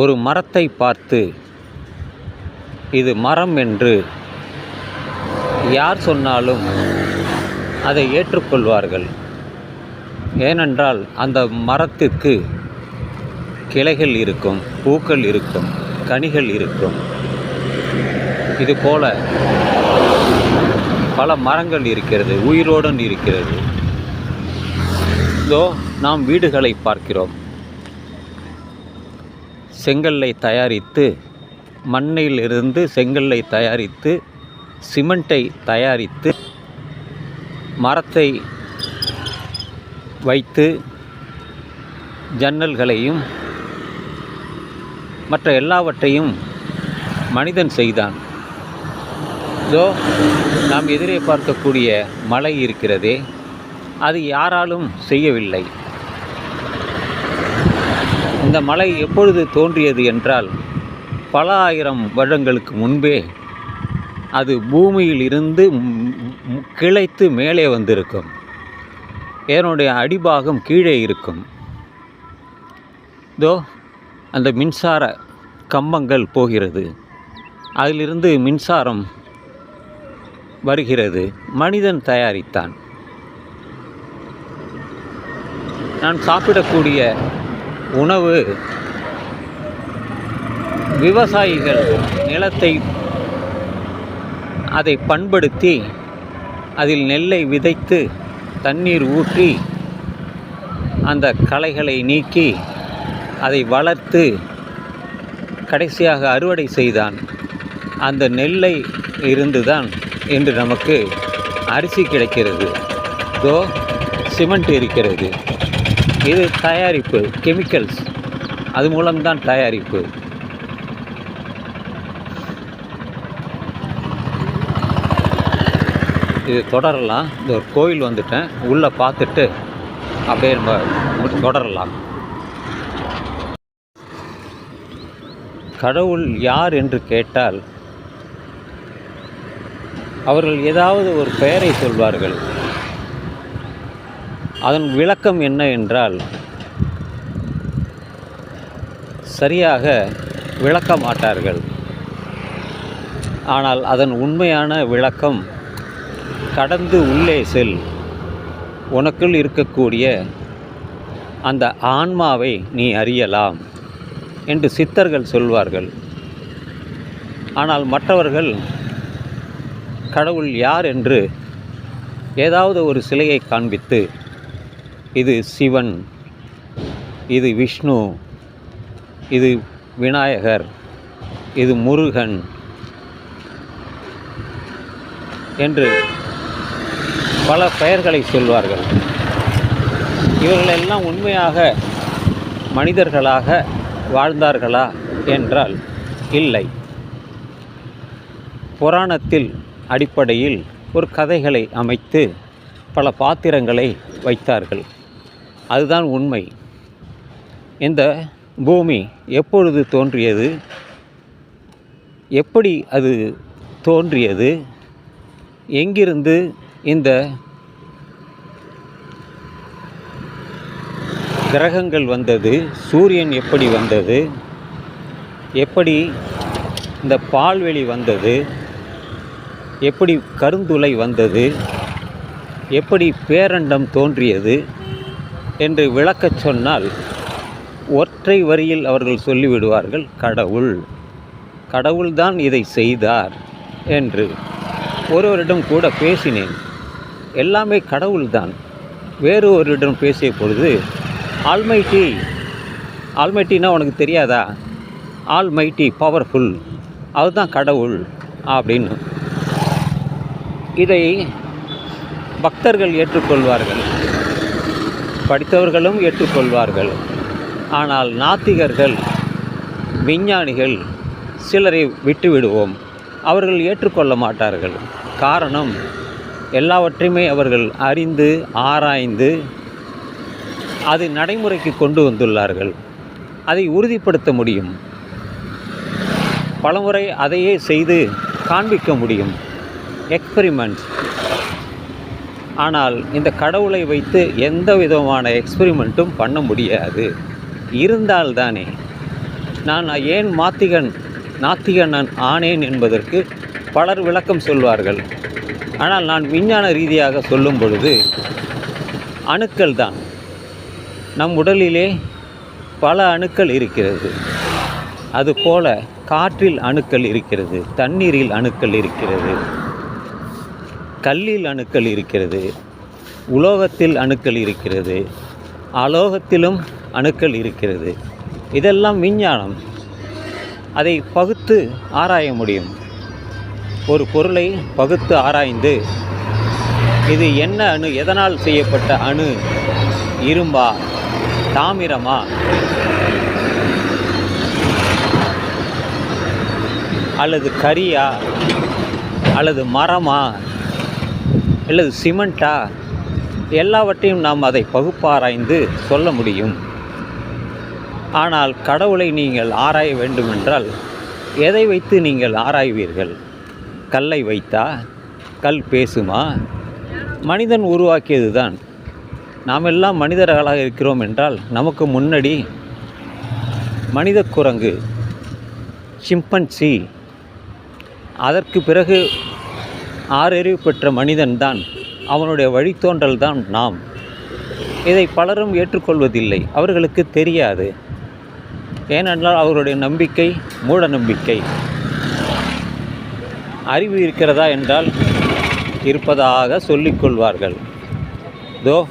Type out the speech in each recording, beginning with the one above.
ஒரு மரத்தை பார்த்து இது மரம் என்று யார் சொன்னாலும் அதை ஏற்றுக்கொள்வார்கள். ஏனென்றால் அந்த மரத்திற்கு கிளைகள் இருக்கும் பூக்கள் இருக்கும் கனிகள் இருக்கும். இதுபோல பல மரங்கள் இருக்கிறது உயிரோடன் இருக்கிறது. இதோ நாம் வீடுகளை பார்க்கிறோம். செங்கல்லை தயாரித்து மண்ணிலிருந்து செங்கல்லை தயாரித்து சிமெண்ட்டை தயாரித்து மரத்தை வைத்து ஜன்னல்களையும் மற்ற எல்லாவற்றையும் மனிதன் செய்தான். இதோ நாம் எதிரே பார்க்கக்கூடிய மலை இருக்கிறதே அது யாராலும் செய்யவில்லை. இந்த மலை எப்பொழுது தோன்றியது என்றால் பல ஆயிரம் வருடங்களுக்கு முன்பே அது பூமியில் இருந்து கிளைத்து மேலே வந்திருக்கும். இதனுடைய அடிபாகம் கீழே இருக்கும். இதோ அந்த மின்சார கம்பங்கள் போகிறது. அதிலிருந்து மின்சாரம் வருகிறது. மனிதன் தயாரித்தான். நான் சாப்பிடக்கூடிய உணவு. விவசாயிகள் நிலத்தை அதை பண்படுத்தி அதில் நெல்லை விதைத்து தண்ணீர் ஊற்றி அந்த களைகளை நீக்கி அதை வளர்த்து கடைசியாக அறுவடை செய்தான். அந்த நெல்லை இருந்துதான் இன்று நமக்கு அரிசி கிடைக்கிறது. தோ சிமெண்ட் இருக்கிறது. இது தயாரிப்பு கெமிக்கல்ஸ் அது மூலம்தான் தயாரிப்பு. இது தொடரலாம். இந்த ஒரு கோயில் வந்துட்டேன். உள்ளே பார்த்துட்டு அப்படியே நம்ம தொடரலாம். கடவுள் யார் என்று கேட்டால் அவர்கள் ஏதாவது ஒரு பெயரை சொல்வார்கள். அதன் விளக்கம் என்ன என்றால் சரியாக விளக்க மாட்டார்கள் ஆனால் அதன் உண்மையான விளக்கம் கடந்து உள்ளே செல். உனக்குள் இருக்கக்கூடிய அந்த ஆன்மாவை நீ அறியலாம் என்று சித்தர்கள் சொல்வார்கள். ஆனால் மற்றவர்கள் கடவுள் யார் என்று ஏதாவது ஒரு சிலையை காண்பித்து இது சிவன் இது விஷ்ணு இது விநாயகர் இது முருகன் என்று பல பெயர்களை சொல்வார்கள். இவர்களெல்லாம் உண்மையாக மனிதர்களாக வாழ்ந்தார்களா என்றால் இல்லை. புராணத்தில் அடிப்படையில் ஒரு கதைகளை அமைத்து பல பாத்திரங்களை வைத்தார்கள். அதுதான் உண்மை. இந்த பூமி எப்பொழுது தோன்றியது? எப்படி அது தோன்றியது? எங்கிருந்து இந்த கிரகங்கள் வந்தது? சூரியன் எப்படி வந்தது? எப்படி இந்த பால்வெளி வந்தது? எப்படி கருந்துளை வந்தது? எப்படி பேரண்டம் தோன்றியது? என்று விளக்கச் சொன்னால் ஒற்றை வரியில் அவர்கள் சொல்லிவிடுவார்கள் கடவுள் கடவுள்தான் இதை செய்தார் என்று. ஒருவரிடம் கூட பேசினேன் எல்லாமே கடவுள்தான் வேறு ஒருவரிடம் பேசிய பொழுது ஆல்மைட்டி ஆல்மைட்டினா உனக்கு தெரியாதா? ஆல்மைட்டி பவர்ஃபுல் அதுதான் கடவுள் அப்படின்னு. இதை பக்தர்கள் ஏற்றுக்கொள்வார்கள். படித்தவர்களும் ஏற்றுக்கொள்வார்கள். ஆனால் நாத்திகர்கள் விஞ்ஞானிகள் சிலரை விட்டுவிடுவோம். அவர்கள் ஏற்றுக்கொள்ள மாட்டார்கள். காரணம் எல்லாவற்றையுமே அவர்கள் அறிந்து ஆராய்ந்து அது நடைமுறைக்கு கொண்டு வந்துள்ளார்கள். அதை உறுதிப்படுத்த முடியும். பலமுறை அதையே செய்து காண்பிக்க முடியும். எக்ஸ்பெரிமெண்ட் ஆனால் இந்த கடவுளை வைத்து எந்த விதமான எக்ஸ்பெரிமெண்ட்டும் பண்ண முடியாது. இருந்தால்தானே. நான் ஏன் மாத்திகன் நாத்திகன் நான் ஆனேன் என்பதற்கு பலர் விளக்கம் சொல்வார்கள். ஆனால் நான் விஞ்ஞான ரீதியாக சொல்லும் பொழுது அணுக்கள் தான். நம் உடலிலே பல அணுக்கள் இருக்கிறது. அதுபோல காற்றில் அணுக்கள் இருக்கிறது தண்ணீரில் அணுக்கள் இருக்கிறது. கல்லில் அணுக்கள் இருக்கிறது உலோகத்தில் அணுக்கள் இருக்கிறது அலோகத்திலும் அணுக்கள் இருக்கிறது. இதெல்லாம் விஞ்ஞானம். அதை பகுத்து ஆராய முடியும். ஒரு பொருளை பகுத்து ஆராய்ந்து இது என்ன அணு எதனால் செய்யப்பட்ட அணு இரும்பா தாமிரமா? அல்லது கரியா? அல்லது மரமா? அல்லது சிமெண்ட்டா எல்லாவற்றையும் நாம் அதை பகுப்பாராய்ந்து சொல்ல முடியும். ஆனால் கடவுளை நீங்கள் ஆராய வேண்டுமென்றால் எதை வைத்து நீங்கள் ஆராய்வீர்கள்? கல்லை வைத்தா? கல் பேசுமா? மனிதன் உருவாக்கியது தான் நாம் எல்லாம் மனிதர்களாக இருக்கிறோம் என்றால் நமக்கு முன்னாடி மனித குரங்கு சிம்பன்சி அதற்கு பிறகு ஆறறிவு பெற்ற மனிதன்தான். அவனுடைய வழித்தோன்றல் தான் நாம். இதை பலரும் ஏற்றுக்கொள்வதில்லை. அவர்களுக்கு தெரியாது. ஏனென்றால் அவருடைய நம்பிக்கை மூட நம்பிக்கை. அறிவு இருக்கிறதா என்றால் இருப்பதாக சொல்லிக்கொள்வார்கள் தோ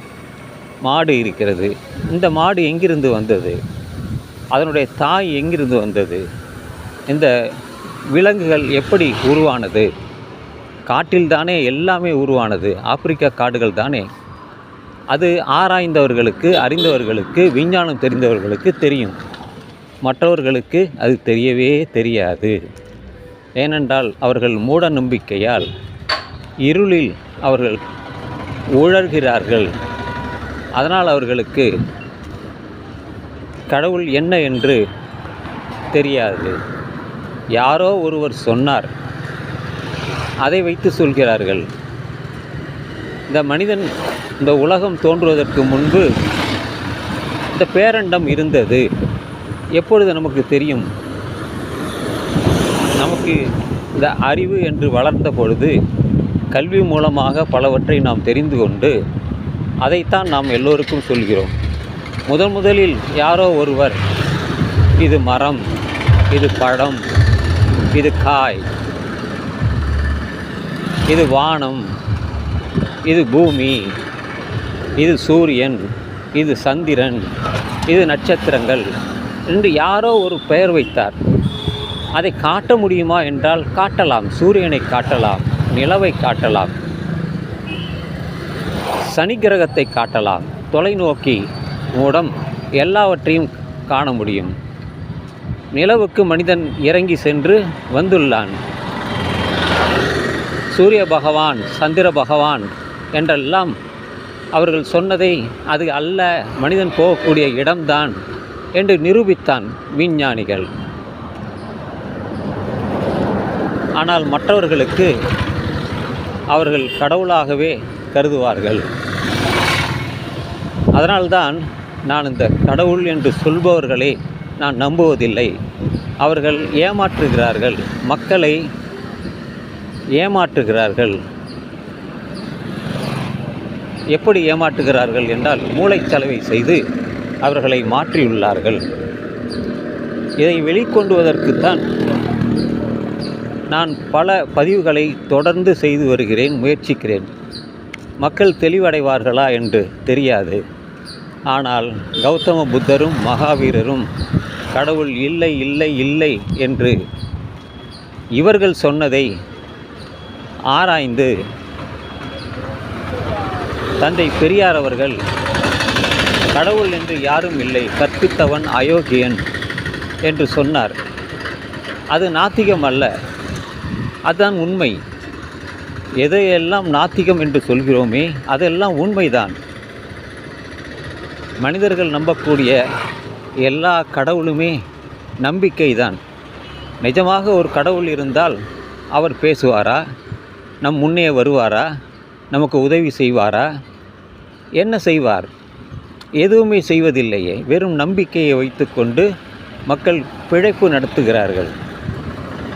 மாடு இருக்கிறது. இந்த மாடு எங்கிருந்து வந்தது? அதனுடைய தாய் எங்கிருந்து வந்தது? இந்த விலங்குகள் எப்படி உருவானது? காட்டில் தானே எல்லாமே உருவானது. ஆப்பிரிக்கா காடுகள் தானே. அது ஆராய்ந்தவர்களுக்கு அறிந்தவர்களுக்கு விஞ்ஞானம் தெரிந்தவர்களுக்கு தெரியும். மற்றவர்களுக்கு அது தெரியவே தெரியாது. ஏனென்றால் அவர்கள் மூட நம்பிக்கையால் இருளில் அவர்கள் உழர்கிறார்கள் அதனால் அவர்களுக்கு கடவுள் என்ன என்று தெரியாது. யாரோ ஒருவர் சொன்னார் அதை வைத்து சொல்கிறார்கள். இந்த மனிதன் இந்த உலகம் தோன்றுவதற்கு முன்பு இந்த பேரண்டம் இருந்தது. எப்பொழுது நமக்கு தெரியும்? நமக்கு இந்த அறிவு என்று வளர்ந்த பொழுது கல்வி மூலமாக பலவற்றை நாம் தெரிந்து கொண்டு அதைத்தான் நாம் எல்லோருக்கும் சொல்கிறோம். முதன் முதலில் யாரோ ஒருவர் இது மரம் இது பழம் இது காய் இது வானம் இது பூமி இது சூரியன் இது சந்திரன் இது நட்சத்திரங்கள். என்று யாரோ ஒரு பெயர் வைத்தார். அதை காட்ட முடியுமா என்றால் காட்டலாம். சூரியனை காட்டலாம் நிலவை காட்டலாம் சனி கிரகத்தை காட்டலாம். தொலைநோக்கி மூலம் எல்லாவற்றையும் காண முடியும். நிலவுக்கு மனிதன் இறங்கி சென்று வந்துள்ளான். சூரிய பகவான் சந்திர பகவான் என்றெல்லாம் அவர்கள் சொன்னதை அது அல்ல மனிதன் போகக்கூடிய இடம்தான் என்று நிரூபித்தான் விஞ்ஞானிகள். ஆனால் மற்றவர்களுக்கு அவர்கள் கடவுளாகவே கருதுவார்கள். அதனால்தான் நான் இந்த கடவுள் என்று சொல்பவர்களை நான் நம்புவதில்லை. அவர்கள் ஏமாற்றுகிறார்கள். மக்களை ஏமாற்றுகிறார்கள்? எப்படி ஏமாற்றுகிறார்கள் என்றால் மூளைச்சலவை செய்து அவர்களை மாற்றியுள்ளார்கள். இதை வெளிக்கொண்டுவதற்குத்தான் நான் பல பதிவுகளை தொடர்ந்து செய்து வருகிறேன் முயற்சிக்கிறேன். மக்கள் தெளிவடைவார்களா என்று தெரியாது. ஆனால் கௌதம புத்தரும் மகாவீரரும் கடவுள் இல்லை இல்லை இல்லை என்று இவர்கள் சொன்னதை ஆராய்ந்து தந்தை பெரியார் அவர்கள் கடவுள் என்று யாரும் இல்லை கற்பித்தவன் அயோக்கியன் என்று சொன்னார். அது நாத்திகம் அல்ல. அதுதான் உண்மை. எதையெல்லாம் நாத்திகம் என்று சொல்கிறோமே அதெல்லாம் உண்மைதான். மனிதர்கள் நம்பக்கூடிய எல்லா கடவுளுமே நம்பிக்கை தான் நிஜமாக ஒரு கடவுள் இருந்தால் அவர் பேசுவாரா? நம் முன்னே வருவாரா? நமக்கு உதவி செய்வாரா? என்ன செய்வார்? எதுவுமே செய்வதில்லையே. வெறும் நம்பிக்கையை வைத்துக்கொண்டு மக்கள் பிழைப்பு நடத்துகிறார்கள்.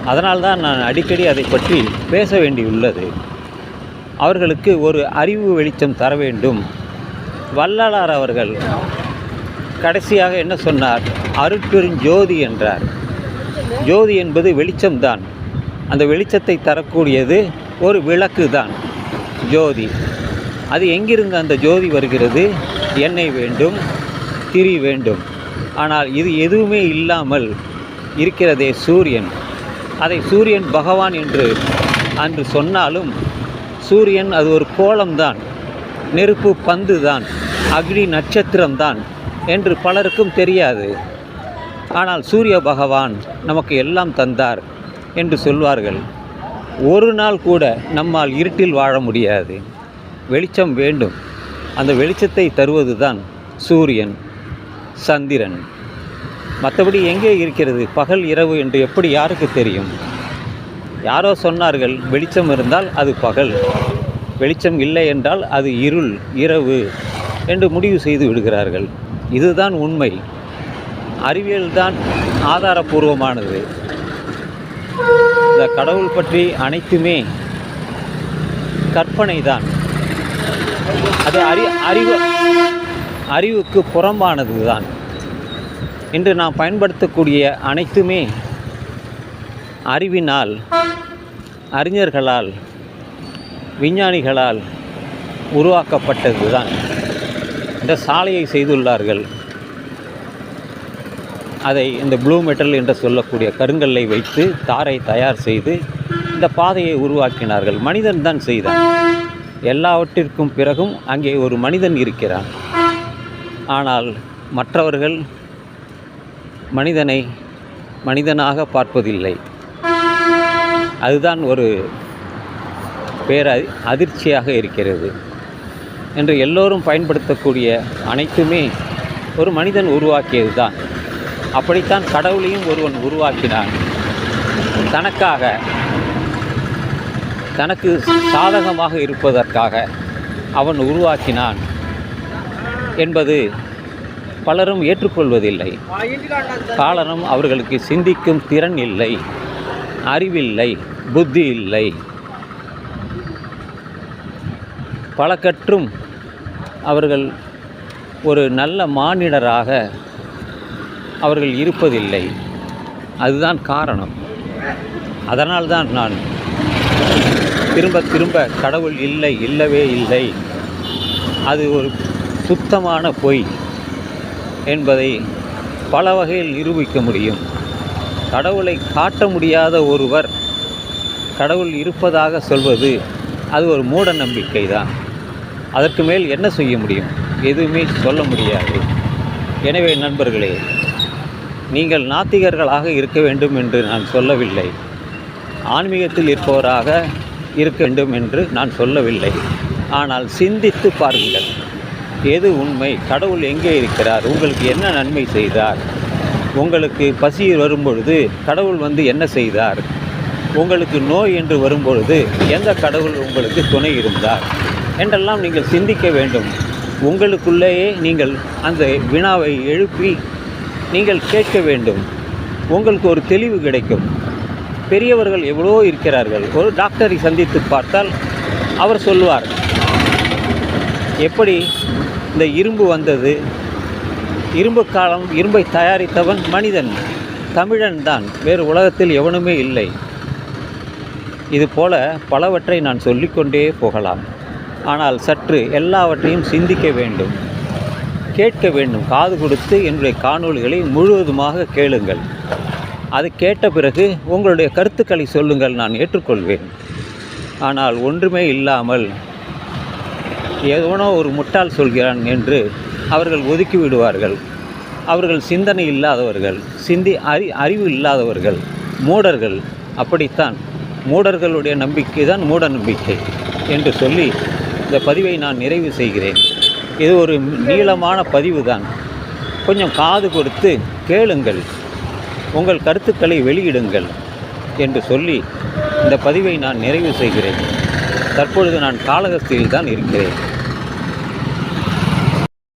அதனால்தான் நான் அடிக்கடி அதை பற்றி பேச வேண்டியுள்ளது. அவர்களுக்கு ஒரு அறிவு வெளிச்சம் தர வேண்டும். வள்ளலார் அவர்கள் கடைசியாக என்ன சொன்னார்? அருட்பெருஞ்சோதி என்றார். ஜோதி என்பது வெளிச்சம்தான். அந்த வெளிச்சத்தை தரக்கூடியது ஒரு விளக்கு தான். ஜோதி. அது எங்கிருந்து அந்த ஜோதி வருகிறது? எண்ணெய் வேண்டும் திரி வேண்டும். ஆனால் இது எதுவுமே இல்லாமல் இருக்கிறதே சூரியன். அதை சூரியன் பகவான் என்று அன்று சொன்னாலும் சூரியன் அது ஒரு கோலம்தான் நெருப்பு பந்து தான். அக்னி நட்சத்திரம்தான் என்று பலருக்கும் தெரியாது. ஆனால் சூரிய பகவான் நமக்கு எல்லாம் தந்தார் என்று சொல்வார்கள். ஒரு நாள் கூட நம்மால் இருட்டில் வாழ முடியாது. வெளிச்சம் வேண்டும். அந்த வெளிச்சத்தை தருவது தான் சூரியன் சந்திரன். மற்றபடி எங்கே இருக்கிறது? பகல் இரவு என்று எப்படி யாருக்கு தெரியும்? யாரோ சொன்னார்கள் வெளிச்சம் இருந்தால் அது பகல். வெளிச்சம் இல்லை என்றால் அது இருள் இரவு என்று முடிவு செய்து விடுகிறார்கள். இதுதான் உண்மை. அறிவியல்தான் ஆதாரபூர்வமானது. அந்த கடவுள் பற்றி அனைத்துமே கற்பனை தான் அது அறி அறிவு அறிவுக்கு புறம்பானது தான் இன்று நாம் பயன்படுத்தக்கூடிய அனைத்துமே அறிவினால் அறிஞர்களால் விஞ்ஞானிகளால் உருவாக்கப்பட்டது தான் இந்த சாலையை செய்துள்ளார்கள். அதை இந்த ப்ளூ மெட்டல் என்று சொல்லக்கூடிய கருங்கல்லை வைத்து தாரை தயார் செய்து இந்த பாதையை உருவாக்கினார்கள். மனிதன் தான் செய்தான். எல்லாவற்றிற்கும் பிறகும் அங்கே ஒரு மனிதன் இருக்கிறான். ஆனால் மற்றவர்கள் மனிதனை மனிதனாக பார்ப்பதில்லை. அதுதான் ஒரு பேர அதிர்ச்சியாக இருக்கிறது. என்று எல்லோரும் பயன்படுத்தக்கூடிய அனைத்துமே ஒரு மனிதன் உருவாக்கியது தான் அப்படித்தான் கடவுளையும் ஒருவன் உருவாக்கினான். தனக்காக தனக்கு சாதகமாக இருப்பதற்காக அவன் உருவாக்கினான் என்பது பலரும் ஏற்றுக்கொள்வதில்லை. காலனும் அவர்களுக்கு சிந்திக்கும் திறன் இல்லை அறிவில்லை புத்தி இல்லை. பல கற்றும் அவர்கள் ஒரு நல்ல மானிடராக அவர்கள் இருப்பதில்லை. அதுதான் காரணம். அதனால்தான் நான் திரும்ப திரும்ப கடவுள் இல்லை இல்லவே இல்லை. அது ஒரு சுத்தமான பொய் என்பதை பல வகையில் நிரூபிக்க முடியும். கடவுளை காட்ட முடியாத ஒருவர் கடவுள் இருப்பதாக சொல்வது அது ஒரு மூட நம்பிக்கை தான். அதற்கு மேல் என்ன செய்ய முடியும்? எதுவுமே சொல்ல முடியாது. எனவே நண்பர்களே நீங்கள் நாத்திகர்களாக இருக்க வேண்டும் என்று நான் சொல்லவில்லை. ஆன்மீகத்தில் இருப்பவராக இருக்க வேண்டும் என்று நான் சொல்லவில்லை. ஆனால் சிந்தித்து பாருங்கள். எது உண்மை? கடவுள் எங்கே இருக்கிறார்? உங்களுக்கு என்ன நன்மை செய்தார்? உங்களுக்கு பசி வரும்பொழுது கடவுள் வந்து என்ன செய்தார்? உங்களுக்கு நோய் என்று வரும்பொழுது எந்த கடவுள் உங்களுக்கு துணை இருந்தார்? என்றெல்லாம் நீங்கள் சிந்திக்க வேண்டும். உங்களுக்குள்ளேயே நீங்கள் அந்த வினாவை எழுப்பி நீங்கள் கேட்க வேண்டும். உங்களுக்கு ஒரு தெளிவு கிடைக்கும். பெரியவர்கள் எவ்வளோ இருக்கிறார்கள். ஒரு டாக்டரை சந்தித்து பார்த்தால் அவர் சொல்வார் எப்படி இந்த இரும்பு வந்தது? இரும்பு காலம் இரும்பை தயாரித்தவன் மனிதன் தமிழன் தான். வேறு உலகத்தில் எவனுமே இல்லை. இது போல பலவற்றை நான் சொல்லிக்கொண்டே போகலாம். ஆனால் சற்று எல்லாவற்றையும் சிந்திக்க வேண்டும். கேட்க வேண்டும். காது கொடுத்து என்னுடைய காணொலிகளை முழுவதுமாக கேளுங்கள். அது கேட்ட பிறகு உங்களுடைய கருத்துக்களை சொல்லுங்கள். நான் ஏற்றுக்கொள்வேன். ஆனால் ஒன்றுமே இல்லாமல் ஏதோனோ ஒரு முட்டாள் சொல்கிறான் என்று அவர்கள் ஒதுக்கி விடுவார்கள். அவர்கள் சிந்தனை இல்லாதவர்கள் சிந்தி அறி அறிவு இல்லாதவர்கள் மூடர்கள். அப்படித்தான். மூடர்களுடைய நம்பிக்கை தான் மூட நம்பிக்கை என்று சொல்லி இந்த பதிவை நான் நிறைவு செய்கிறேன். இது ஒரு நீளமான பதிவு தான் கொஞ்சம் காது கொடுத்து கேளுங்கள். உங்கள் கருத்துக்களை வெளியிடுங்கள் என்று சொல்லி இந்த பதிவை நான் நிறைவு செய்கிறேன். தற்பொழுது நான் காலகஸ்தியில் தான் இருக்கிறேன்.